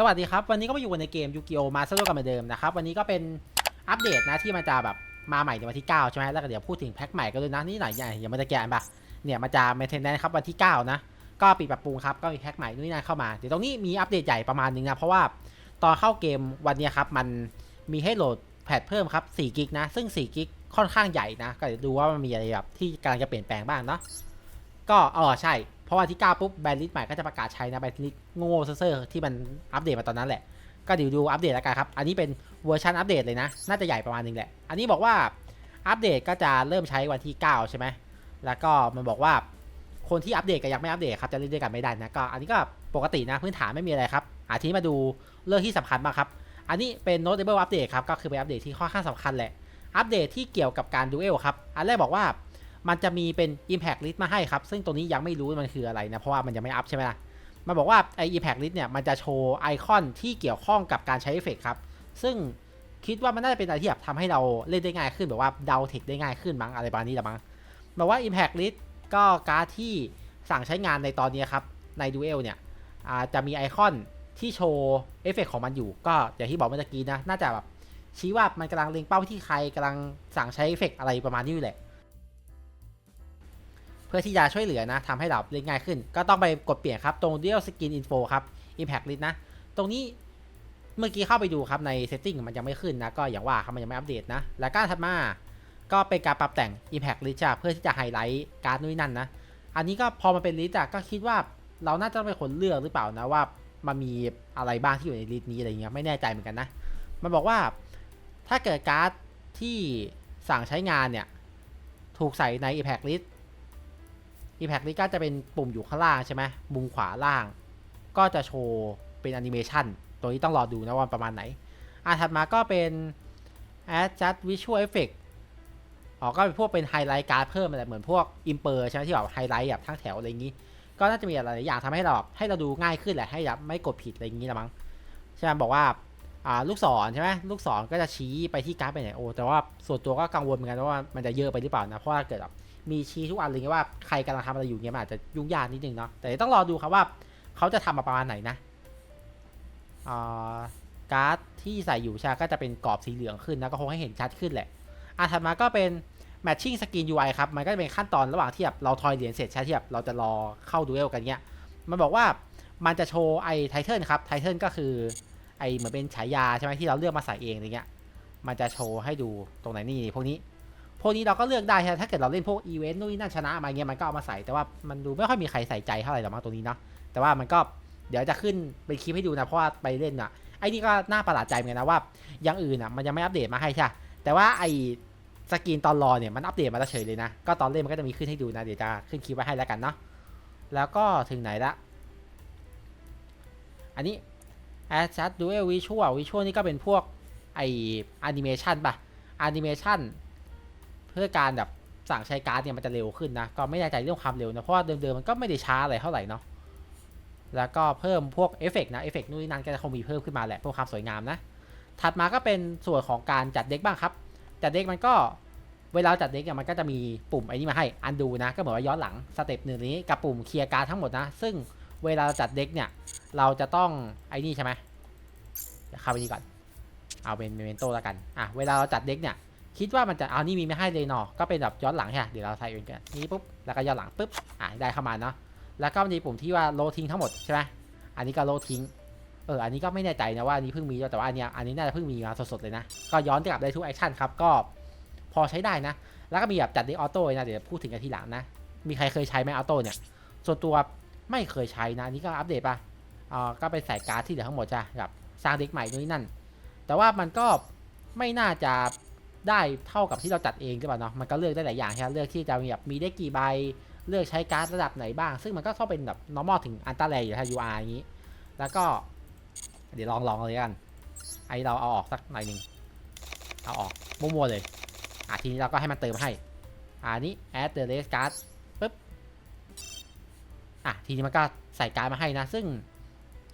สวัสดีครับ วันนี้ก็มาอยู่ในเกมยูกิโอมาสเตอร์กันเหมือนเดิมนะครับ วันนี้ก็เป็นอัปเดตนะที่มันจะแบบมาใหม่ในวันที่ 9 ใช่ไหมแล้วก็เดี๋ยวพูดถึงแพ็คใหม่กันด้วยนะ นี่หน่อยใหญ่อย่ามาตะแกนปะเนี่ยมันจะเมนเทนแนนครับวันที่ 9 นะ ก็ปิดปรับปรุงครับ ก็มีแพ็คใหม่นู่นนี่นั่นเข้ามา เดี๋ยวตรงนี้มีอัปเดตใหญ่ประมาณนึงนะ เพราะว่าตอนเข้าเกมวันนี้ครับมันมีให้โหลดแพทเพิ่มครับ4กิกนะ ซึ่ง4กิกค่อนข้างใหญ่นะ ก็เดี๋ยวดูว่ามันมีอะไรแบบที่กำลังจะเปลี่ยนแปลงบ้างเนาะ ก็เออใช่ พราะวันที่9ปุ๊บแบนลิสต์ใหม่ก็จะประกาศใช้นะแบนลิสต์โง่เซ่อๆที่มันอัปเดตมาตอนนั้นแหละ ก็เดี๋ยวดูอัปเดตแล้วกันครับ อันนี้เป็นเวอร์ชันอัปเดตเลยนะ น่าจะใหญ่ประมาณนึงแหละ อันนี้บอกว่าอัปเดตก็จะเริ่มใช้วันที่ 9 ใช่ไหม แล้วก็มันบอกว่าคนที่อัปเดตกับยังไม่อัปเดตครับจะเล่นด้วยกันไม่ได้นะก็อันนี้ก็ปกตินะพื้นฐานไม่มีอะไรครับอาทีมาดูเรื่องที่สำคัญบ้างครับ อันนี้เป็น notable update ครับก็คือเป็นอัปเดตที่ค่อนข้างสำคัญแหละ อัปเดตที่เกี่ยวกับการดูเอลครับ อันแรกบอกว่า มันจะมีเป็น impact list มาให้ครับ ซึ่งตัวนี้ยังไม่รู้มันคืออะไรนะ เพราะว่ามันยังไม่อัพใช่ไหมล่ะ มันบอกว่าไอ impact list เนี่ยมันจะโชว์ไอคอนที่เกี่ยวข้องกับการใช้เอฟเฟกต์ครับ ซึ่งคิดว่ามันน่าจะเป็นอะไรที่แบบทำให้เราเล่นได้ง่ายขึ้นแบบว่าเดาเทคได้ง่ายขึ้นมั้งอะไรประมาณนี้ละมั้งบอกว่า impact list ก็การ์ดที่สั่งใช้งานในตอนนี้ครับใน Duel เนี่ยอาจะมีไอคอนที่โชว์เอฟเฟกต์ของมันอยู่ ก็อย่างที่บอกเมื่อกี้นะ น่าจะแบบชี้ว่ามันกำลังเล็งเป้าที่ใครกำลังสั่งใช้เอฟเฟกอะไรประมาณนี้อยู่แหละ เพื่อที่จะช่วยเหลือนะทำให้เราเล่นง่ายขึ้น ก็ต้องไปกดเปลี่ยนครับ ตรง Dual Skin Info ครับ Impact List นะ ตรงนี้เมื่อกี้เข้าไปดูครับใน Setting มันยังไม่ขึ้นนะ ก็อย่างว่าครับมันยังไม่อัปเดตนะ แล้วก็ถัดมา ก็เป็นการปรับแต่ง Impact List จ้ะเพื่อที่จะไฮไลท์การ์ดนู่นนั่นนะ อันนี้ก็พอมันเป็นลิสต์ก็คิดว่าเราน่าจะเป็นคนเลือกหรือเปล่านะว่ามันมีอะไรบ้างที่อยู่ในลิสต์นี้อะไรเงี้ยไม่แน่ใจเหมือนกันนะ มันบอกว่าถ้าเกิดการ์ดที่สั่งใช้งานเนี่ยถูกใส่ใน Impact List Impact List ก็จะเป็นปุ่มอยู่ข้างล่างใช่ไหมมุมขวาล่าง ก็จะโชว์เป็นแอนิเมชันตัวนี้ต้องรอดูนะว่าประมาณไหน อะถัดมาก็เป็น Adjust Visual Effect อ๋อก็เป็นพวกเป็นไฮไลท์การ์ดเพิ่มอะไรเหมือนพวกอิมเปอร์ใช่ไหมที่แบบไฮไลท์แบบทั้งแถวอะไรอย่างนี้ ก็น่าจะมีอะไรอย่างทำให้เราให้เราดูง่ายขึ้นแหละให้แบบไม่กดผิดอะไรอย่างนี้ละมั้งใช่ไหมบอกว่าอ่าลูกศรใช่ไหมลูกศรก็จะชี้ไปที่การ์ดไปไหนโอ้แต่ว่าส่วนตัวก็กังวลเหมือนกันว่ามันจะเยอะไปหรือเปล่านะเพราะว่าเกิดแบบ มีชี้ทุกอันเลยไงว่าใครกำลังทำอะไรอยู่เงี้ยมันอาจจะยุ่งยากนิดนึงเนาะแต่ต้องรอดูครับว่าเขาจะทำมาประมาณไหนนะอ่าการ์ดที่ใส่อยู่ช่ไหมก็จะเป็นกรอบสีเหลืองขึ้นนะก็คงให้เห็นชัดขึ้นแหละอะถัดมาก็เป็น matching skin UI ครับ มันก็จะเป็นขั้นตอนระหว่างที่แบบเราทอยเหรียญเสร็จใช่ที่แบบเราจะรอเข้าดูเอลกันเนี้ย มันบอกว่ามันจะโชว์ไอ้ไทเทิลครับ ไทเทิลก็คือไอ้เหมือนเป็นฉายาใช่ไหมที่เราเลือกมาใส่เองอะไรเงี้ย มันจะโชว์ให้ดูตรงไหนนี่พวกนี้ พวกนี้เราก็เลือกได้ใช่ไหมถ้าเกิดเราเล่นพวกอีเวนต์นู่นนี่นั่นชนะมาเงี้ยมันก็เอามาใส่แต่ว่ามันดูไม่ค่อยมีใครใส่ใจเท่าไหร่หรอกมั้งตรงนี้เนาะแต่ว่ามันก็เดี๋ยวจะขึ้นเป็นคลิปให้ดูนะเพราะว่าไปเล่นอะไอ้นี่ก็น่าประหลาดใจเหมือนกันนะว่าอย่างอื่นอะมันยังไม่อัปเดตมาให้ใช่แต่ว่าไอ้สกรีนตอนรอเนี่ยมันอัปเดตมาเฉยเลยนะก็ตอนเล่นมันก็จะมีขึ้นให้ดูนะเดี๋ยวจะขึ้นคลิปไว้ให้แล้วกันเนาะแล้วก็ถึงไหนละอันนี้ Adjust Dual Visual Visual นี่ก็เป็นพวกไอแอนิเมชันป่ะแอนิเมชัน เพื่อการแบบสั่งใช้การ์ดเนี่ยมันจะเร็วขึ้นนะ ก็ไม่แน่ใจเรื่องความเร็วนะ เพราะว่าเดิมๆมันก็ไม่ได้ช้าอะไรเท่าไหร่เนาะ แล้วก็เพิ่มพวกเอฟเฟกต์นะ เอฟเฟกต์นู่นนนั่นก็จะคงมีเพิ่มขึ้นมาแหละเพื่อความสวยงามนะ ถัดมาก็เป็นส่วนของการจัดเด็กบ้างครับ จัดเด็กมันก็เวลาจัดเด็กเนี่ยมันก็จะมีปุ่มไอ้นี่มาให้ อันดูนะ ก็เหมือนว่าย้อนหลังสเต็ปหนึ่งนี้กับปุ่มเคลียร์การ์ดทั้งหมดนะ ซึ่งเวลาจัดเด็กเนี่ยเราจะต้องไอ้นี่ใช่ไหมเดี๋ยวเข้าไปนี่ก่อน เอาเป็นเมนโตแล้วกัน อะ เวลาเราจัดเด็กเนี่ย คิดว่ามันจะเอานี่มีไม่ให้เลยเนาะก็เป็นแบบย้อนหลังใช่เดี๋ยวเราใส่เองกันนี่ปุ๊บแล้วก็ย้อนหลังปุ๊บอะได้เข้ามาเนาะแล้วก็มีปุ่มที่ว่าโลทิ้งทั้งหมดใช่ไหมอันนี้ก็โลทิ้งเอออันนี้ก็ไม่แน่ใจนะว่าอันนี้เพิ่งมีแต่ว่าอันเนี้ยอันนี้น่าจะเพิ่งมีมาสดๆเลยนะก็ย้อนกลับได้ทุกแอคชั่นครับก็พอใช้ได้นะ แล้วก็มีแบบจัดด็กออโต้นะเดี๋ยวพูดถึงกันทีหลังนะ มีใครเคยใช้ไหมออโต้เนี่ยส่วนตัวไม่เคยใช้นะอันนี่ก็อัปเดตปะอ่าก็ไปใส่การ์ดที่เหลือทั้งหมดจ้ะแบบสร้างเด็กใหม่นู่นนั่น แต่ว่ามันก็ไม่น่าจะ ได้เท่ากับที่เราจัดเองใช่ป่ะเนาะมันก็เลือกได้หลายอย่างใช่ไหมเลือกที่จะแบบมีได้กี่ใบเลือกใช้การ์ดระดับไหนบ้าง ซึ่งมันก็ต้องเป็นแบบ normal ถึงอันตราแรอยู่ถ้า UR อย่างนี้ แล้วก็ เดี๋ยวลองลองเลยกัน ไอเราเอาออกสักหน่อยหนึ่งเอาออกมั่วๆเลยอะทีนี้เราก็ให้มันเติมให้อ่านี้ add the race card ปึ๊บอะทีนี้มันก็ใส่การ์ดมาให้นะ ซึ่ง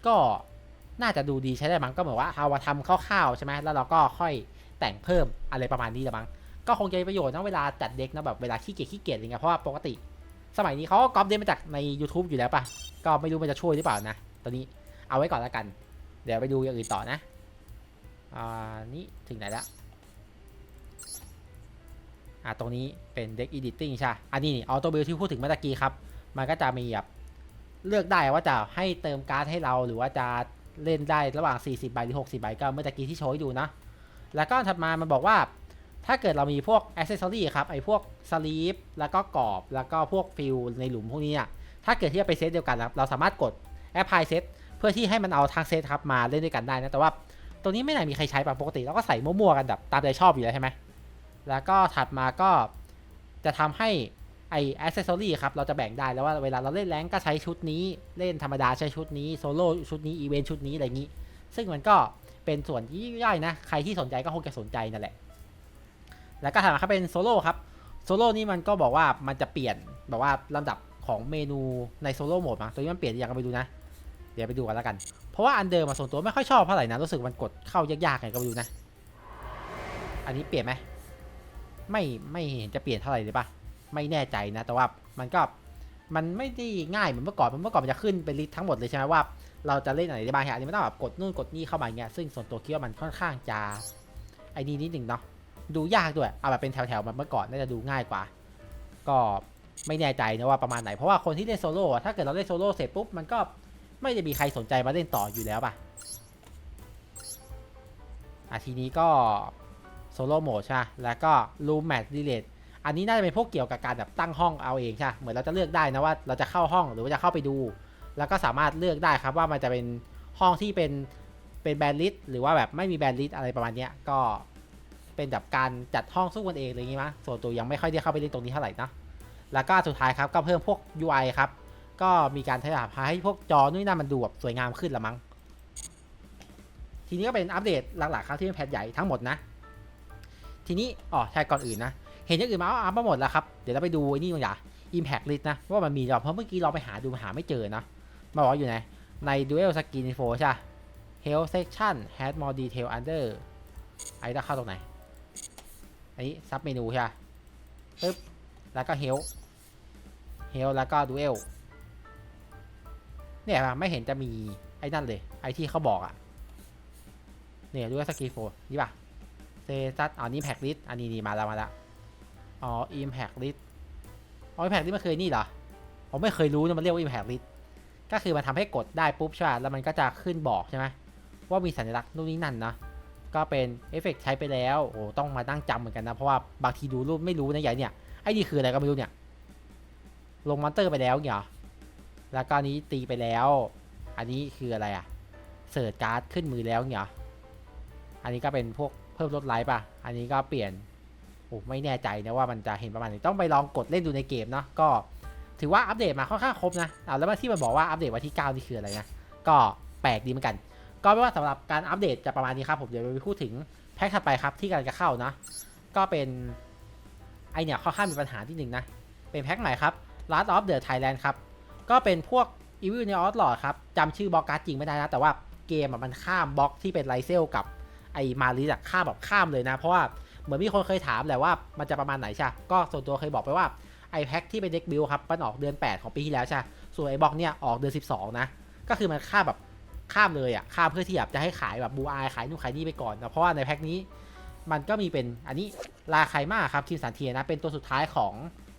ก็น่าจะดูดีใช้ได้มั้งก็เหมือนว่าเอามาทำคร่าวๆใช่ไหมแล้วเราก็ค่อย แต่งเพิ่มอะไรประมาณนี้ละมั้งก็คงจะมีประโยชน์นะเวลาจัดเด็กนะแบบเวลาขี้เกียจขี้เกียจอะไรเงี้ยเพราะว่าปกติ สมัยนี้เขาก็ก๊อปเด็กมาจากใน YouTube อยู่แล้วปะก็ไม่รู้มันจะช่วยหรือเปล่านะตอนนี้เอาไว้ก่อนแล้วกัน เดี๋ยวไปดูอย่างอื่นต่อนะอ่านี่ถึงไหนละอ่าตรงนี้เป็นเด็ก editing ใช่อันนี้นี่ออโต้บิลที่พูดถึงเมื่อกี้ครับ มันก็จะมีแบบเลือกได้ว่าจะให้เติมการ์ดให้เราหรือว่าจะเล่นได้ระหว่าง 40 ใบหรือ 60 ใบก็เมื่อกี้ที่โชว์ให้ดูนะ แล้วก็ถัดมามันบอกว่า ถ้าเกิดเรามีพวกอ c เซสซอรี่ครับ ไอ้พวกสลีปแล้วก็กรอบ แล้วก็พวกฟิลในหลุมพวกนี้ถ้าเกิดที่จะไปเซตเดียวกันครับเราสามารถกดแอปพลายเซตเพื่อที่ให้มันเอาทางเซตครับมาเล่นด้วยกันได้นะ แต่ว่าตรงนี้ไม่น่ามีใครใช้ปะปกติเราก็ใส่มั่วๆกันแบบตามใจชอบอยู่แล้วใช่ไหมแล้วก็ถัดมาก็จะทำให้ไอแอ c เซสซอรี่ครับ เราจะแบ่งได้แล้วว่าเวลาเราเล่นแรงก็ใช้ชุดนี้ เล่นธรรมดาใช้ชุดนี้ โซโล่ชุดนี้ อีเวนต์ชุดนี้ อะไรอย่างนี้ ซึ่งมันก็ เป็นส่วนที่ย่อยนะ ใครที่สนใจก็คงจะสนใจนั่นแหละ แล้วก็ถัดมาครับเป็นโซโล่ครับ โซโล่นี่มันก็บอกว่ามันจะเปลี่ยนแบบว่าลำดับของเมนูในโซโล่โหมดมาตัวนี้มันเปลี่ยนอยังก็ไปดูนะ เดี๋ยวไปดูกันแล้วกัน เพราะว่าอันเดิมมาส่วนตัวไม่ค่อยชอบเท่าไหร่นะ รู้สึกมันกดเข้ายากๆไงก็ไปดูนะ อันนี้เปลี่ยนไหม ไม่ไม่เห็นจะเปลี่ยนเท่าไหร่เลยปะไม่แน่ใจนะ แต่ว่ามันก็มันไม่ได้ง่ายเหมือนเมื่อก่อน เมื่อก่อนมันจะขึ้นเป็นลิสต์ทั้งหมดเลยใช่ไหมว่า เราจะเล่นอะไรได้บ้างฮะอันนี้มันต้องแบบกดนู่นกดนี่เข้ามาอย่างเงี้ยซึ่งส่วนตัวคิดว่ามันค่อนข้างจะไอ้นี่นิดหนึ่งเนาะดูยากด้วยเอาแบบเป็นแถวๆแบบเมื่อก่อนน่าจะดูง่ายกว่า ก็ไม่แน่ใจนะว่าประมาณไหนเพราะว่าคนที่เล่นโซโล่ถ้าเกิดเราเล่นโซโล่เสร็จปุ๊บมันก็ไม่ได้มีใครสนใจมาเล่นต่ออยู่แล้วป่ะอะทีนี้ก็โซโล่โหมดใช่แล้วก็รูมแมทดีเลทอันนี้น่าจะเป็นพวกเกี่ยวกับการแบบตั้งห้องเอาเองใช่เหมือนเราจะเลือกได้นะว่าเราจะเข้าห้องหรือว่าจะเข้าไปดู แล้วก็สามารถเลือกได้ครับว่ามันจะเป็นห้องที่เป็นเป็นแบนลิสหรือว่าแบบไม่มีแบนลิสอะไรประมาณนี้ก็เป็นแบบการจัดห้องสู้กันเองอะไรอย่างงี้มั้ยส่วนตัวยังไม่ค่อยได้เข้าไปเล่นตรงนี้เท่าไหร่นะแล้วก็สุดท้ายครับก็เพิ่มพวก UI ครับก็มีการขยับให้พวกจอนู่นนั่นมันดูแบบสวยงามขึ้นละมั้งทีนี้ก็เป็นอัปเดตหลักๆครับที่เป็นแพทใหญ่ทั้งหมดนะ ทีนี้อ๋อใช่ก่อนอื่นนะ เห็นอย่างอื่นมาอาอัพมาหมดแล้วครับ เดี๋ยวเราไปดูไอ้นี่กันอย่า Impact List นะว่ามันมีหรอเพราะเมื่อกี้เราไปหาดูหาไม่เจอนะ มาบอกอยู่ไหน ใน Dual Skin Info ใช่ Health Section Has more detail under ไอ้ต้องเข้าตรงไหน อันนี้ซับเมนูใช่ปึ๊บ แล้วก็เฮลเฮลแล้วก็ดูเอลเนี่ยป่ะไม่เห็นจะมีไอ้นั่นเลย ไอ้ที่เขาบอกอะ่ะ เนี่ยดูสกีโฟนี่ป่ะเซซัตอ๋อนี่แพ็กลิสอันนี้นี่มาแล้วมาแล้วอ๋ออิมแพกลิสอ๋ออิมแพกลิสมันเคยนี่เหรอ ผมไม่เคยรู้นะมันเรียกว่าอิมแพกลิส ก็คือมันทำให้กดได้ปุ๊บใช่ป่ะแล้วมันก็จะขึ้นบอกใช่ไหมว่ามีสัญลักษณ์นู่นนี่นั่นนะก็เป็นเอฟเฟกใช้ไปแล้วโอ้ต้องมานั่งจำเหมือนกันนะเพราะว่าบางทีดูรูปไม่รู้นะใหญ่เนี่ยไอ้นี่คืออะไรก็ไม่รู้เนี่ยลงมอนเตอร์ไปแล้วเนี่ยแล้วก็นนี้ตีไปแล้ว อันนี้คืออะไรอะเสิร์ชการ์ดขึ้นมือแล้วเนี่ยอันนี้ก็เป็นพวกเพิ่มลดไลฟ์ป่ะ อันนี้ก็เปลี่ยนโอ้ไม่แน่ใจนะว่ามันจะเห็นประมาณไหนต้องไปลองกดเล่นดูในเกมเนาะก็ ถือว่าอัปเดตมาค่อนข้างครบนะอ่าแล้วที่มันบอกว่าอัปเดตวันที่ 9 นี่คืออะไรนะก็แปลกดีเหมือนกัน ก็ไม่ว่าสำหรับการอัปเดตจะประมาณนี้ครับผมเดี๋ยวไปพูดถึงแพ็คถัดไปครับที่กำลังจะเข้านะ ก็เป็นไอเนี่ยค่อนข้างมีปัญหาที่หนึ่งนะ เป็นแพ็คใหม่ครับ Last of the Thailand ครับ ก็เป็นพวก Evil ในออสหลอดครับจำชื่อบล็อกการ์ดจริงไม่ได้นะ แต่ว่าเกมมันข้ามบล็อกที่เป็นไลเซลกับไอมาริสอะข้ามแบบข้ามเลยนะ เพราะว่าเหมือนมีคนเคยถามแหละว่ามันจะประมาณไหนใช่ก็ส่วนตัวเคยบอกไปว่า ไอแพ็ที่เป็นเด็กบิลครับมันออกเดือน 8 ของปีที่แล้วใช่ส่วนไอบ็อกเนี่ยออกเดือน 12 นะ ก็คือมันข้ามแบบข้ามเลยอะข้ามเพื่อที่แบบจะให้ขายแบบบูอายขายนู่นขายนี่ไปก่อนนะเพราะว่าในแพ็คนี้มันก็มีเป็นอันนี้ลาไคมาครับคิมสันเทียนะเป็นตัวสุดท้ายของ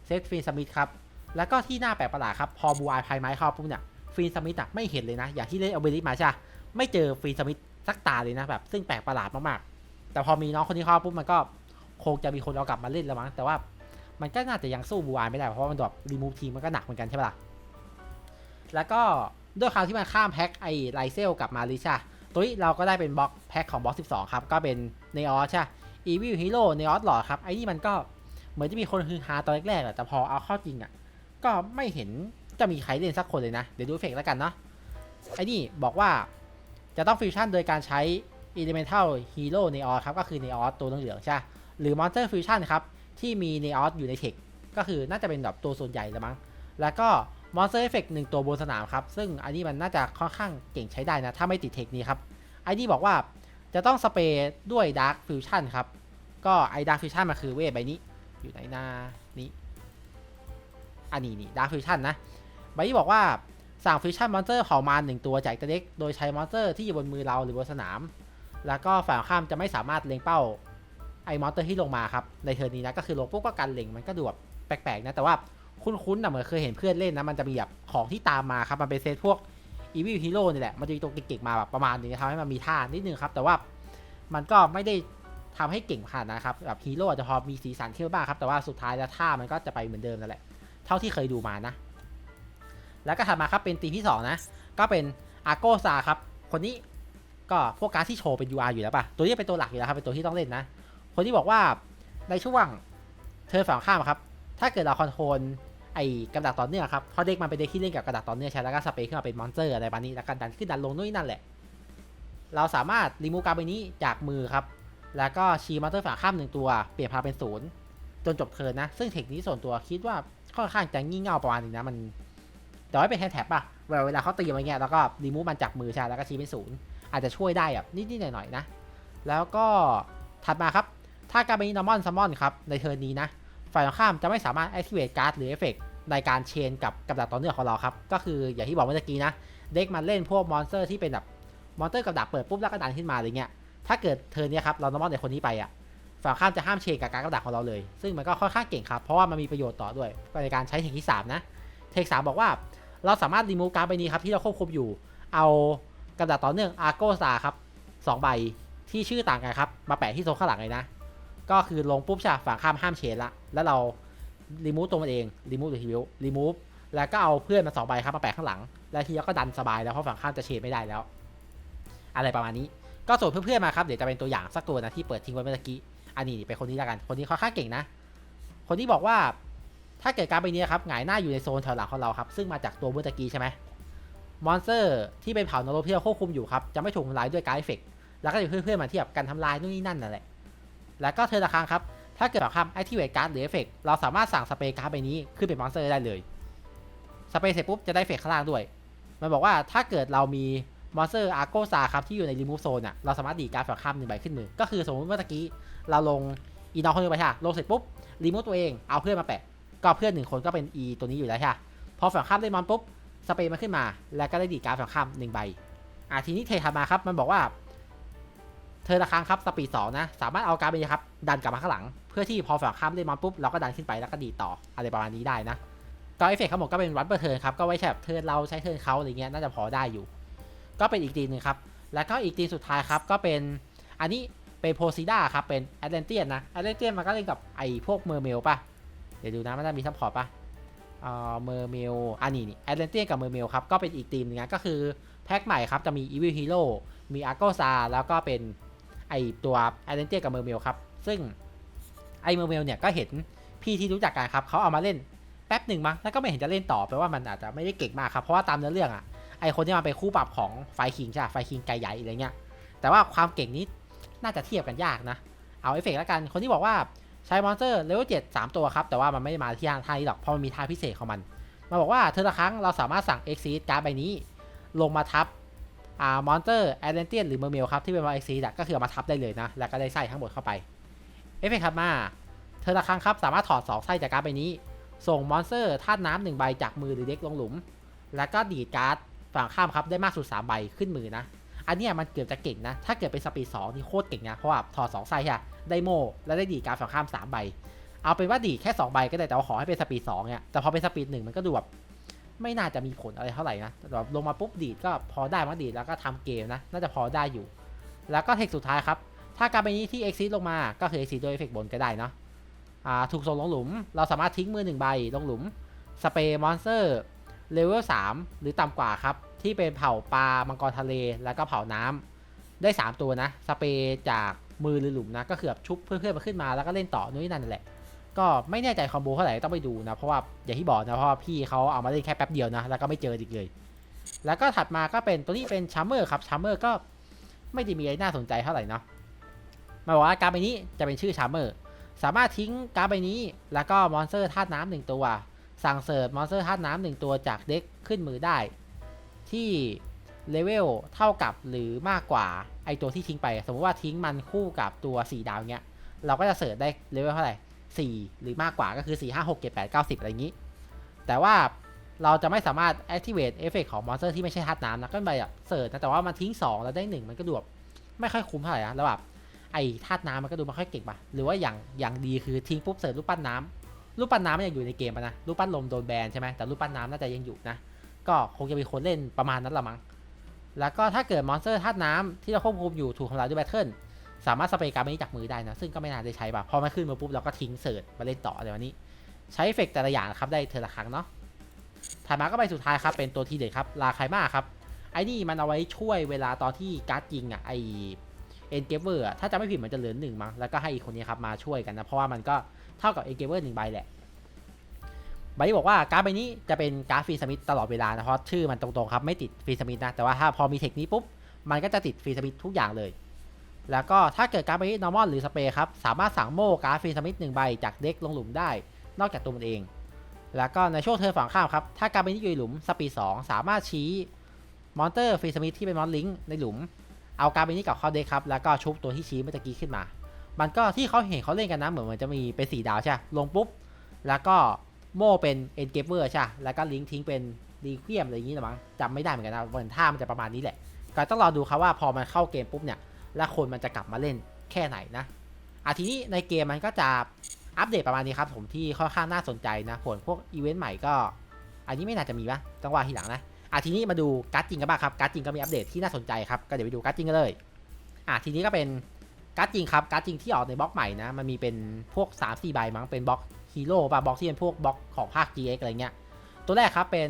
เซตฟินสมิธครับแล้วก็ที่น่าแปลกประหลาดครับพอบูอายพายไม้เข้าปุ๊บเนี่ยฟินสมิธอะไม่เห็นเลยนะ อย่างที่เล่นเอาเบลิสมาใช่ไม่เจอฟินสมิธสักตาเลยนะแบบซึ่งแปลกประหลาดมากๆ แต่พอมีน้องคนนี้เข้าปุ๊บมันก็คงจะมีคนเอากลับมาเล่นแล้วมั้งแต่ว่า มันก็น่าจะยังสู้บูอายไม่ได้ เพราะว่ามันแบบรีมูฟทีมมันก็หนักเหมือนกันใช่ปะล่ะ แล้วก็ด้วยคราวที่มันข้ามแพ็คไอไลเซลกับมาริชาตัวนี้เราก็ได้เป็นบล็อกแพ็คของบล็อก 12 ครับ ก็เป็นเนออใช่อีวิลฮีโร่ในออสหลอดครับ ไอ้นี่มันก็เหมือนจะมีคนฮือฮาตอนแรกๆแต่พอเอาเข้าจริงอะ ก็ไม่เห็นจะมีใครเล่นสักคนเลยนะ เดี๋ยวดูเฟกแล้วกันเนาะ ไอ้นี่บอกว่าจะต้องฟิวชั่นโดยการใช้ Elemental Hero ในออสครับ ก็คือในออสตัวเหลืองๆใช่หรือ Monster Fusion ครับ ที่มีในออสอยู่ในเทคก็คือน่าจะเป็นแบบตัวส่วนใหญ่ละมั้ง แล้วก็ Monster Effect หนึ่งตัวบนสนามครับ ซึ่งอันนี้มันน่าจะค่อนข้างเก่งใช้ได้นะ ถ้าไม่ติดเทคนี้ครับ ไอ้นี่บอกว่าจะต้องสเปรย์ด้วย Dark Fusion ครับ ก็ไอ้ Dark Fusion มันคือเวทใบนี้ อยู่ในหน้านี้ อันนี้นี่ Dark Fusion นนะ ใบนี้บอกว่าสั่งฟิวชั่นมอนสเตอร์เผ่ามาหนึ่งตัวจากตัวเด็ก โดยใช้มอนสเตอร์ที่อยู่บนมือเราหรือบนสนาม แล้วก็ฝ่ายข้ามจะไม่สามารถเล็งเป้า ไอ้มอนเตอร์ที่ลงมาครับ ในเทิร์นนี้นะก็คือลงปุ๊บก็กันเล็งมันก็ดูแบบแปลกๆนะ แต่ว่าคุ้นๆนะเหมือนเคยเห็นเพื่อนเล่นนะ มันจะมีแบบของที่ตามมาครับ มันเป็นเซตพวกอีวิลฮีโร่นี่แหละ มันจะมีตัวเก่งๆมาแบบประมาณนึงทำให้มันมีท่านิดนึงครับ แต่ว่ามันก็ไม่ได้ทำให้เก่งขนาดนะครับแบบฮีโร่อาจจะพอมีสีสันขึ้นบ้างครับ แต่ว่าสุดท้ายแล้วท่ามันก็จะไปเหมือนเดิมนั่นแหละ เท่าที่เคยดูมานะ แล้วก็ถัดมาครับเป็นทีที่2นะก็เป็นอาโกซาครับคนนี้ก็พวกการดที่โชว์เป็น UR อยู่แล้วป่ะ ตัวนี้เป็นตัวหลักอยู่แล้วครับ เป็นตัวที่ต้องเล่นนะ คนที่บอกว่าในช่วงเธอฝั่งข้ามครับ ถ้าเกิดเราคอนโทรลไอ้กระดาษต่อเนื่องครับเพราะเด็กมันเป็นเด็กที่เล่นกับกระดาษต่อเนื่องใช่แล้วก็สเปรย์ขึ้นมาเป็นมอนสเตอร์อะไรแบบนี้แล้วกันดันขึ้นดันลงนู่นนั่นแหละ เราสามารถรีมูการ์ดใบนี้จากมือครับ แล้วก็ชีมอนสเตอร์ฝั่งข้ามหนึ่งตัว เปลี่ยนพาเป็นศูนย์จนจบเทิร์นนะ ซึ่งเทคนิคส่วนตัวคิดว่าค่อนข้างจะงี่เง่าประมาณนึงนะมันแต่ว่าเป็นแฮนด์แท็บป่ะเวลาเวลาเขาตีมาเงี้ยแล้วก็รีมูฟมันจากมือใช่แล้วก็ชี้เป็นศูนย์อาจจะช่วยได้แบบนิดๆหน่อยๆนะ แล้วก็ถัดมาครับ ถ้าการเป็นนอร์มอนซัมมอนครับ ในเทิร์นนี้นะ ฝ่ายตรงข้ามจะไม่สามารถ activate การ์ดหรือเอฟเฟกในการเชนกับกับดักต่อเนื่องของเราครับ ก็คืออย่างที่บอกเมื่อกี้นะ เด็กมันเล่นพวกมอนสเตอร์ที่เป็นแบบมอนสเตอร์กับดักเปิดปุ๊บแล้วก็ดันขึ้นมาอะไรเงี้ย ถ้าเกิดเทิร์นเนี้ยครับเรานอร์มอนในคนนี้ไปอะฝ่ายตรงข้ามจะห้ามเชนกับการกับดักของเราเลย ซึ่งมันก็ค่อนข้างเก่งครับ เพราะว่ามันมีประโยชน์ต่อด้วยในการใช้เทคที่สามนะ เทคสามบอกว่าเราสามารถรีมูฟการ์ดใบนี้ครับที่เราควบคุมอยู่ เอากระดาษต่อเนื่องอาร์โกซาครับสองใบที่ชื่อต่างกันครับมาแปะที่โซนข้างหลังเลยนะ ก็คือลงปุ๊บใช่ฝั่งข้ามห้ามเชนละ แล้วเรารีมูฟตัวมันเองรีมูฟหรือทีวิวรีมูฟแล้วก็เอาเพื่อนมาสองใบครับมาแปะข้างหลัง แล้วทีนี้ก็ดันสบายแล้วเพราะฝั่งข้ามจะเชนไม่ได้แล้ว อะไรประมาณนี้ ก็ส่วนเพื่อนๆมาครับเดี๋ยวจะเป็นตัวอย่างสักตัวนะที่เปิดทิ้งไว้เมื่อกี้อันนี้เป็นคนนี้แล้วกัน คนนี้ค่อนข้างเก่งนะ คนที่บอกว่าถ้าเกิดการไปนี้ครับหงายหน้าอยู่ในโซนแถวหลังของเราครับ ซึ่งมาจากตัวเมื่อกี้ใช่ไหมมอนสเตอร์ที่เป็นเผ่านโรที่เราควบคุมอยู่ครับจะไม่ถูกทำลายด้วยการเอฟเฟกแล้วก็จะเพื่อนๆมาที่แบการทำลายนู่นนี่นั่นนั่นแหละ แล้วก็เธอละครั้งครับ ถ้าเกิดแบบคำ activate card หรือเอฟเฟกเราสามารถสั่งสเปรย์การ์ดใบนี้ขึ้นเป็นมอนสเตอร์ได้เลยสเปรย์เสร็จปุ๊บจะได้เฟกข้างล่างด้วย มันบอกว่าถ้าเกิดเรามีมอนสเตอร์อาร์โกซาครับที่อยู่ในรีมูฟโซนอะเราสามารถดีดการ์ดฝั่งข้ามหนึ่งใบขึ้นมือ ก็คือสมมติเมื่อกี้เราลงอีนอคนนึงไปค่ลงเสร็จปุ๊บรีมูฟตัวเองเอาเพื่อนมาแปะ ก็เพื่อนหนึ่งคนก็เป็น E ตัวนี้อยู่แล้วใช่พอฝั่งข้ามได้มอนปุ๊บสเปรย์มันขึ้นมา แล้วก็ได้ดีดการ์ดฝั่งข้ามหนึ่งใบอะทีนี้เทถัดมาครับมันบอกว่า เธอละครั้งครับสปีดสองนะ สามารถเอาการ์ดไปครับ ดันกลับมาข้างหลัง เพื่อที่พอฝั่งข้ามได้มอนปุ๊บ เราก็ดันขึ้นไปแล้วก็ดีต่ออะไรประมาณนี้ได้นะก็เอฟเฟกต์ทั้งหมดก็เป็นวัดเปอร์เทิร์นครับ ก็ไว้แค่แบบเทิร์นเราใช้เทิร์นเขาอะไรเงี้ยน่าจะพอได้อยู่ ก็เป็นอีกทีหนึ่งครับ แล้วก็อีกทีสุดท้ายครับก็เป็นอันนี้เป็นโพซิด้าครับเป็นแอตแลนเทียนนะแอตแลนเทียนมันก็เล่นกับไอ้พวกเมอร์เมลป่ะเดี๋ยวดูนะมันจะมีซัพพอร์ตป่ะเอ่อเมอร์เมลอันนี้นี่แอตแลนเทียนกับเมอร์เมลครับก็เป็นอีกทีมนึงนะก็คือแพ็คใหม่ครับจะมี Evil Hero มีอาร์โกซาแล้วก็เป็น ไอตัวแอตแลนเทียกับเมอร์เมลครับ ซึ่งไอเมอร์เมลเนี่ยก็เห็นพี่ที่รู้จักกันครับเขาเอามาเล่นแป๊บหนึ่งมั้งแล้วก็ไม่เห็นจะเล่นต่อแปลว่ามันอาจจะไม่ได้เก่งมากครับ เพราะว่าตามเนื้อเรื่องอะไอคนที่มาเป็นคู่ปรับของไฟคิงใช่ไฟคิงไกใหญ่อะไรเงี้ยแต่ว่าความเก่งนี้น่าจะเทียบกันยากนะ เอาเอฟเฟกต์แล้วกัน คนที่บอกว่าใช้มอนสเตอร์เลเวล7 3ตัวครับ แต่ว่ามันไม่ได้มาที่ท่านี้หรอก เพราะมันมีท่าพิเศษของมัน มาบอกว่าเธอละครั้งเราสามารถสั่ง Exceed การ์ดใบนี้ ลงมาทับ อ่ามอนสเตอร์แอดเ n นเทียนหรือเมอร์เมลครับที่เป็นมา Exceed อะก็คือเอามาทับได้เลยนะ แล้วก็ได้ไส้ทั้งหมดเข้าไป เอฟเฟกต์ครับมาเธอละครั้งครับสามารถถอด2ไส้จากการ์ดใบนี้ ส่งมอนสเตอร์ธาตุน้ำหนึ่งใบจากมือหรือเด็กลงหลุม แล้วก็ดีดการ์ดฝั่งข้ามครับได้มากสุด3ใบขึ้นมือนะ อันนี้มันเกือบจะเก่งนะ ถ้าเกิดเป็นสปีดสองนี่โคตรเก่งนะเพราะว่าถอดสองไส้ค่ะได้โมแล้วได้ดีดการ์ดฝั่งข้ามสามใบเอาเป็นว่าดีแค่2ใบก็ได้แต่ว่าขอให้เป็นสปีดสองเนี่ยแต่พอเป็นสปีดหนึ่งมันก็ดูแบบ ไม่น่าจะมีผลอะไรเท่าไหร่นะแบบลงมาปุ๊บดีดก็พอได้มั้งดีดแล้วก็ทำเกมนะ น่าจะพอได้อยู่ แล้วก็เทคสุดท้ายครับ ถ้าการไปนี้ที่ exit ลงมา ก็คือ exit โดยเอฟเฟกบนก็ได้เนาะ อ่า ถูกส่งลงหลุม เราสามารถทิ้งมือหนึ่งใบลงหลุม สเปรย์มอนสเตอร์เลเวล3หรือต่ำกว่าครับ ที่เป็นเผ่าปลา มังกรทะเล แล้วก็เผ่าน้ำได้ 3 ตัวนะ สเปรย์จากมือหรือหลุมนะ ก็คือแบบชุบเพื่อนๆมาขึ้นมาแล้วก็เล่นต่อนู่นนี่นั่นแหละ ก็ไม่แน่ใจคอมโบเท่าไหร่ต้องไปดูนะ เพราะว่าอย่างที่บอกนะเพราะว่าพี่เขาเอามาเล่นแค่แป๊บเดียวนะ แล้วก็ไม่เจออีกเลย แล้วก็ถัดมาก็เป็นตัวนี้เป็นชัมเมอร์ครับชัมเมอร์ก็ไม่ได้มีอะไรน่าสนใจเท่าไหร่นะมาบอกว่าการดใบนี้จะเป็นชื่อชัมเมอร์สามารถทิ้งการดใบนี้ แล้วก็มอนสเตอร์ธาตุน้ำหนึ่งตัว สั่งเสิร์ฟมอนสเตอร์ธาตุน้ำหนึ่งตัวจากเด็กขึ้นมือได้ ที่เลเวลเท่ากับหรือมากกว่าไอตัวที่ทิ้งไป สมมติว่าทิ้งมันคู่กับตัวสีดาวเงี้ยเราก็จะเสิร์ฟได้เลเวลเท่าไหร่ 4 หรือมากกว่าก็คือ 4 5 6 7 8 9 10 อะไรอย่างนี้ แต่ว่าเราจะไม่สามารถ activate เอฟเฟกของมอนสเตอร์ที่ไม่ใช่ธาตุน้ำนะก็เป็นใบแบบเสิร์ชนะแต่ว่ามันทิ้ง 2 แล้วได้ 1 มันก็ดูแบบไม่ค่อยคุ้มเท่าไหร่นะแล้วแบบไอ้ธาตุน้ำมันก็ดูไม่ค่อยเก่งปะหรือว่าอย่างอย่างดีคือทิ้งปุ๊บเสิร์ชรูปปั้นน้ำรูปปั้นน้ำมันยังอยู่ในเกมปะนะรูปปั้นลมโดนแบนใช่ไหมแต่รูปปั้นน้ำน่าจะยังอยู่นะก็คงจะมีคนเล่นประมาณนั้นละมั้งแล้วก็ถ้าเกิดมอนสเตอร์ธาตุน้ำที่เราควบคุมอยู่ถูกทำลายด้วยแบทเทิล สามารถสเปรย์การ์ดนี้จากมือได้นะ ซึ่งก็ไม่นาได้ใช้ปะพอมันขึ้นมาปุ๊บเราก็ทิ้งเสิร์ชมาเล่นต่อในวันนี้ ใช้เอฟเฟกต์แต่ละอย่างครับได้เทอละครั้งเนาะถัดมาก็ไปสุดท้ายครับเป็นตัวทีเด็ดครับลาไคมาครับไอ้นี่มันเอาไว้ช่วยเวลาตอนที่การ์ดยิงอะไอเอ็นเกเวอร์ถ้าจะไม่ผิดมันจะเหลือหนึ่งมั้งแล้วก็ให้อีกคนนี้ครับมาช่วยกันนะเพราะว่ามันก็เท่ากับเอ็นเกเวอร์หนึ่งใบแหละใบบอกว่าการ์ดใบนี้จะเป็นการ์ดฟรีสมิธตลอดเวลานะเพราะชื่อมันตรงๆครับไม่ติดฟรีสมิธนะแต่ว่าถ้าพอมีเทคนี้ปุ๊บมันก็จะติดฟรีสมิธทุกอย่างเลย แล้วก็ถ้าเกิดการ์ดใบนี้ normal หรือสเปรครับ สามารถสั่งโม่การ์ดฟรีสมิธหนึ่งใบจากเด็กลงหลุมได้ นอกจากตัวมันเอง แล้วก็ในช่วงเทิร์ฝั่งข้ามครับ ถ้าการเป็นที่อยู่ในหลุมสปีดสสามารถชี้มอนเตอร์ฟรีสมิธที่เป็นมอนลิงในหลุม เอาการเป็นนี้กับเข้าเด็กครับ แล้วก็ชุบตัวที่ชี้เมื่อตะกี้ขึ้นมา มันก็ที่เขาเห็นเขาเล่นกันนะเหมือนมันจะมีเป็นสีดาวใช่ ลงปุ๊บ แล้วก็โม่เป็นเอ็นเกเวอร์ใช่ แล้วก็ลิงทิ้งเป็นดีเคียมอะไรอย่างนี้นะมั้งจำไม่ได้เหมือนกันนะเหมือนท่ามันจะประมาณนี้แหละก็ต้องรอดูครับว่าพอมันเข้าเกมปุ๊บเนี่ย แล้วคนมันจะกลับมาเล่นแค่ไหนนะอะทีนี้ในเกมมันก็จะอัปเดตประมาณนี้ครับ ผมที่ค่อนข้างน่าสนใจนะผลพวกอีเวนต์ใหม่ก็ อันนี้ไม่น่าจะมีปะต้องว่าทีหลังนะอะทีนี้มาดูการ์ดจริงกันบ้างครับการ์ดจริงก็มีอัปเดตที่น่าสนใจครับก็เดี๋ยวไปดูการ์ดจริงกันเลยอะทีนี้ก็เป็นการ์ดจริงครับการ์ดจริงที่ออกในบล็อกใหม่นะมันมีเป็นพวก 3 4 ใบมั้งเป็นบล็อกฮีโร่ป่ะบล็อกที่เป็นพวกบล็อกของภาค GX อะไรเงี้ยตัวแรกครับเป็น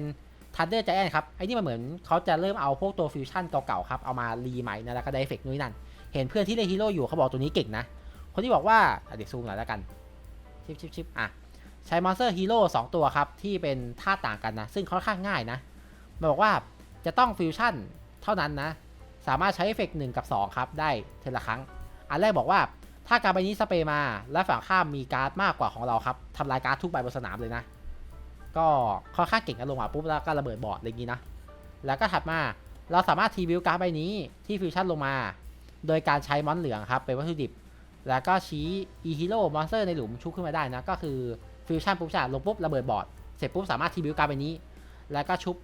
Thunder Giant ครับไอ้นี่มันเหมือนเขาจะเริ่มเอาพวกตัวฟิวชั่นเก่าๆครับเอามารีใหม่นะแล้วก็ได้เอฟเฟกต์นู้นนั่น เห็นเพื่อนที่เล่นฮีโร่อยู่เขาบอกตัวนี้เก่งนะ คนที่บอกว่าอะเดี๋ยวซูมหน่อยแล้วกัน ชิปชิปชิปอะ ใช้มอนสเตอร์ฮีโร่สองตัวครับ ที่เป็นท่าต่างกันนะ ซึ่งค่อนข้างง่ายนะมันบอกว่าจะต้องฟิวชั่นเท่านั้นนะ สามารถใช้เอฟเฟกต์หนึ่งกับ 2 ครับ ได้เทละครั้ง อันแรกบอกว่าถ้าการใบนี้สเปรย์มาและฝั่งข้ามมีการ์ดมากกว่าของเราครับทำลายการ์ดทุกใบบนสนามเลยนะ ก็ค่อนข้างเก่งกันลงมาปุ๊บแล้วก็ระเบิดบอร์ดอะไรอย่างนี้นะ แล้วก็ถัดมาเราสามารถทีวิวการ์ดใบนี้ที่ฟิวชั่นลงมา โดยการใช้มอนเหลืองครับเป็นวัตถุดิบ แล้วก็ชี้อีฮีโร่มอนสเตอร์ในหลุมชุบขึ้นมาได้นะ ก็คือฟิวชั่นปุ๊บจ้ะลงปุ๊บระเบิดบอร์ดเสร็จปุ๊บสามารถทีบิวการ์ดใบนี้ แล้วก็ชุบ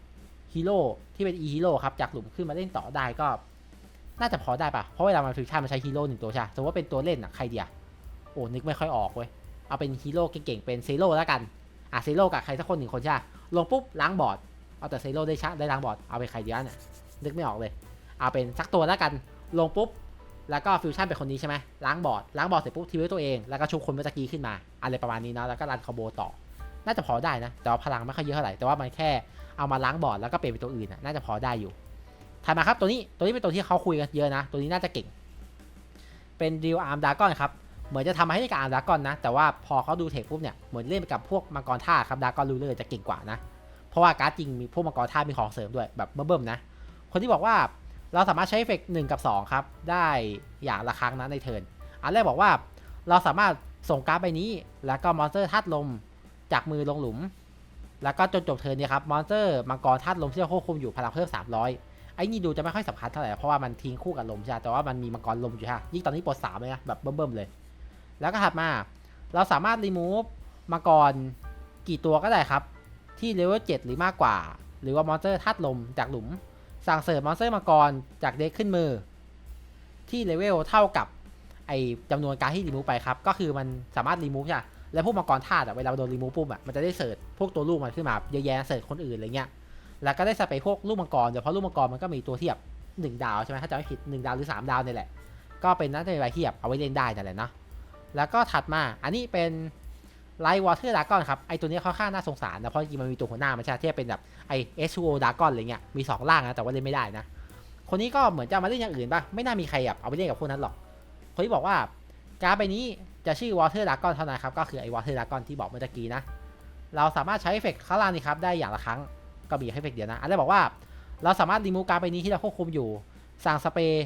ฮีโร่ที่เป็นอีฮีโร่ครับจากหลุมขึ้นมาเล่นต่อได้ก็ น่าจะพอได้ปะเพราะเวลามันฟิวชั่นมันใช้ฮีโร่หนึ่งตัวใช่ปะสมมติว่าเป็นตัวเล่นอะใครเดียโอ้นึกไม่ค่อยออกเว้ยเอาเป็นฮีโร่เก่งๆเป็นเซโร่แล้วกันอะเซโร่กับใครสักคนหนึ่งคนใช่ลงปุ๊บล้างบอร์ดเอาแต่เซโร่ได้ชะได้ล้างบอดเอาไปใครเดียเนี่ยนึกไม่ออกเลย เอาเป็นสักตัวแล้วกัน ลงปุ๊บ แล้วก็ฟิวชั่นเป็นคนนี้ใช่ไหมล้างบอร์ดล้างบอร์ดเสร็จปุ๊บทีวิวตัวเอง แล้วก็ชุบคนเมื่อกี้ขึ้นมาอะไรประมาณนี้เนาะแล้วก็รันคอมโบต่อ น่าจะพอได้นะ แต่ว่าพลังไม่ค่อยเยอะเท่าไหร่ แต่ว่ามันแค่เอามาล้างบอร์ดแล้วก็เปลี่ยนเป็นตัวอื่นน่ะน่าจะพอได้อยู่ถัดมาครับตัวนี้ตัวนี้เป็นตัวที่เขาคุยกันเยอะนะ ตัวนี้น่าจะเก่ง เป็นดิวอาร์มดากอนครับเหมือนจะทำมาให้กับอาร์มดากอนนะ แต่ว่าพอเขาดูเทคปุ๊บเนี่ยเหมือนเล่นไปกับพวกมังกรท่าครับดากอนรูเลอร์จะเก่งกว่านะ เพราะว่าการ์ดจริงมีพวกมังกรท่ามีของเสริมด้วยแบบเบิ่มๆนะ คนที่บอกว่า เราสามารถใช้เอฟเฟกต์หนึ่งกับ 2 ครับ ได้อย่างละครั้งนะในเทิร์นอันแรกบอกว่าเราสามารถส่งการ์ดใบนี้ แล้วก็มอนสเตอร์ธาตุลมจากมือลงหลุม แล้วก็จนจบเทิร์นนี่ครับมอนสเตอร์มังกรธาตุลมที่เราควบคุมอยู่พลังเพิ่ม 300 ไอ้นี่ดูจะไม่ค่อยสำคัญเท่าไหร่เพราะว่ามันทิ้งคู่กับลมใช่แต่ว่ามันมีมังกรลมอยู่ฮะยิ่งตอนนี้ปลดสามเลยนะแบบเบิ่มๆเลย แล้วก็ถัดมา เราสามารถรีมูฟมังกรกี่ตัวก็ได้ครับ ที่เลเวล7หรือมากกว่า หรือว่ามอนสเตอร์ธาตุลมจากหลุม สั่งเสริมมอนสเตอร์มังกรจากเด็กขึ้นมือ ที่เลเวลเท่ากับไอจำนวนการที่รีมูฟไปครับ ก็คือมันสามารถรีมูฟใช่ปะแล้วพวกมังกรธาตุอะเวลาโดนรีมูฟปุ๊บอะมันจะได้เสิร์ชพวกตัวลูกมันขึ้นมาเยอะแยะเสิร์ชคนอื่นอะไรเงี้ย แล้วก็ได้สเปพวกลูกมังกรเดี๋ยวเพราะลูกมังกรมันก็มีตัวเทียบหนึ่งดาวใช่ไหมถ้าจำไม่ผิดหนึ่งดาวหรือสามดาวนี่แหละ ก็เป็นน่าจะเป็นใบเทียบเอาไว้เล่นได้นั่นแหละเนาะแล้วก็ถัดมาอันนี้เป็น ไลท์วอเตอร์ดากอนครับ ไอตัวนี้ค่อนข้างน่าสงสารนะ เพราะจริงมันมีตัวหัวหน้ามันใช่ที่เป็นแบบไอ H2O ดากอนอะไรเงี้ย มี2ร่างนะ แต่ว่าเล่นไม่ได้นะ คนนี้ก็เหมือนจะมาเล่นอย่างอื่นป่ะ ไม่น่ามีใครแบบเอาไปเล่นกับพวกนั้นหรอก คนที่บอกว่าการ์ดใบนี้จะชื่อวอเตอร์ดากอนเท่านั้นครับ ก็คือไอวอเตอร์ดากอนที่บอกเมื่อกี้นะ เราสามารถใช้เอฟเฟกต์ข้างล่างนี้ครับได้อย่างละครั้ง ก็มีเอฟเฟกต์เดียวนะ อันแรกบอกว่า เราสามารถรีมูฟการ์ดใบนี้ที่เราควบคุมอยู่ สั่งสเปรย์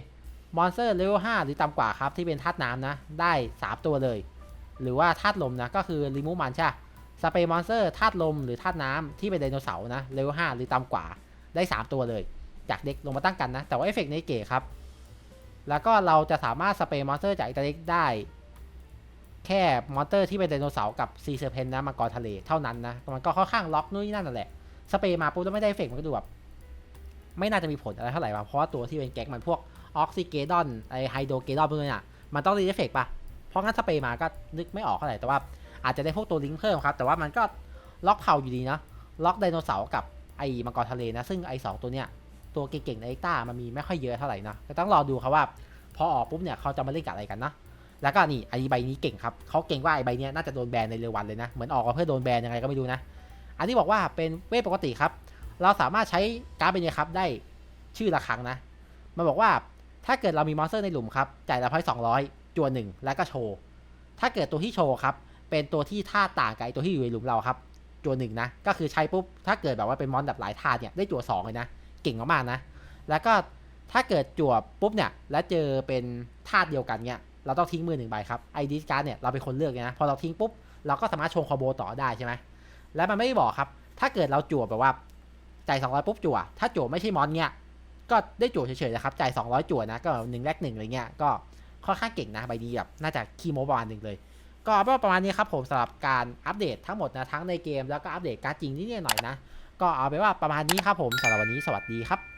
มอนสเตอร์เลเวล5หรือต่ำกว่าครับที่เป็นธาตุน้ำนะ ได้สามตัวเลย หรือว่าธาตุลมนะก็คือรีมูฟมันใช่สเปรย์มอนสเตอร์ธาตุลมหรือธาตุน้ำที่เป็นไดโนเสาร์นะเลเวล5หรือต่ำกว่าได้ 3 ตัวเลย จากเด็กลงมาตั้งกันนะ แต่ว่าเอฟเฟกต์ในเก๋ครับ แล้วก็เราจะสามารถสเปรย์มอนสเตอร์จากอิตาเล็กได้ แค่มอนสเตอร์ที่เป็นไดโนเสาร์กับซีเซอร์เพนนะมังกรทะเลเท่านั้นนะมันก็ค่อนข้างล็อกนู่นนี่นั่นนั่นแหละสเปรย์มาปุ๊บแล้วไม่ได้เอฟเฟกต์มันก็ดูแบบไม่น่าจะมีผลอะไรเท่าไหร่ว่ะเพราะว่าตัวที่เป็นแก๊กมันพวกออกซิเกดอนไอไฮโดรเกดอนพวกนี้อะมันต้องรีเอฟเฟกต์ป่ะ ราะงั้นสเปย์มาก็นึกไม่ออกเท่าไหร่แต่ว่าอาจจะได้พวกตัวลิงก์เพิ่มครับ แต่ว่ามันก็ล็อกเผ่าอยู่ดีนะล็อกไดโนเสาร์กับไอ้มังกรทะเลนะ ซึ่งไอ้สองตัวเนี้ยตัวเก่งๆในเอ็กต้ามันมีไม่ค่อยเยอะเท่าไหร่นะก็ต้องรอดูครับว่า พอออกปุ๊บเนี่ยเขาจะมาเล่นกับอะไรกันนะแล้วก็นี่ไอ้ใบนี้เก่งครับเขาเก่งว่าไอใบเนี้ยน่าจะโดนแบนในเร็ววันเลยนะเหมือนออกมาเพื่อโดนแบนยังไงก็ไม่รู้นะ อันนี้บอกว่าเป็นเวทปกติครับ เราสามารถใช้การ์ดใบเนี้ยครับได้ชื่อละครั้งนะ มันบอกว่าถ้าเกิดเรามีมอนสเตอร์ในหลุมครับจ่ายละพอยสองร้อย จวหนึ่งแล้วก็โชว์ ถ้าเกิดตัวที่โชว์ครับ เป็นตัวที่ท่าต่างกับไอตัวที่อยู่ในหลุมเราครับจวหนึ่งนะ ก็คือใช้ปุ๊บ ถ้าเกิดแบบว่าเป็นมอนแบบหลายท่าเนี่ย ได้จัวสองเลยนะ เก่งมากๆนะ แล้วก็ถ้าเกิดจั่วปุ๊บเนี่ย แล้วเจอเป็นธาเดียวกันเนี่ย เราต้องทิ้งมือหนึ่งใบครับ ไอดิสการ์ดเนี่ย เราเป็นคนเลือกนะ พอเราทิ้งปุ๊บ เราก็สามารถชงคอโบต่อได้ใช่ไหมแล้วมันไม่บอกครับ ถ้าเกิดเราจั่วแบบว่าจ่าย200ปุ๊บจั่ว ถ้าจั่วไม่ใช่มอนเนี่ยก็ได้จั่วเฉยๆนะครับ จ่าย200จั่วนะ ก็หนึ่งแลกหนึ่งอะไรเงี้ย ก็ ค่อนข้างเก่งนะใบนี้แบบน่าจะคีโมประมาณหนึ่งเลย ก็เอาเป็นว่าประมาณนี้ครับผมสำหรับการอัปเดตทั้งหมดนะทั้งในเกมแล้วก็อัปเดตการ์ดจริงนิดหน่อยนะ ก็เอาไปว่าประมาณนี้ครับผมสำหรับวันนี้สวัสดีครับ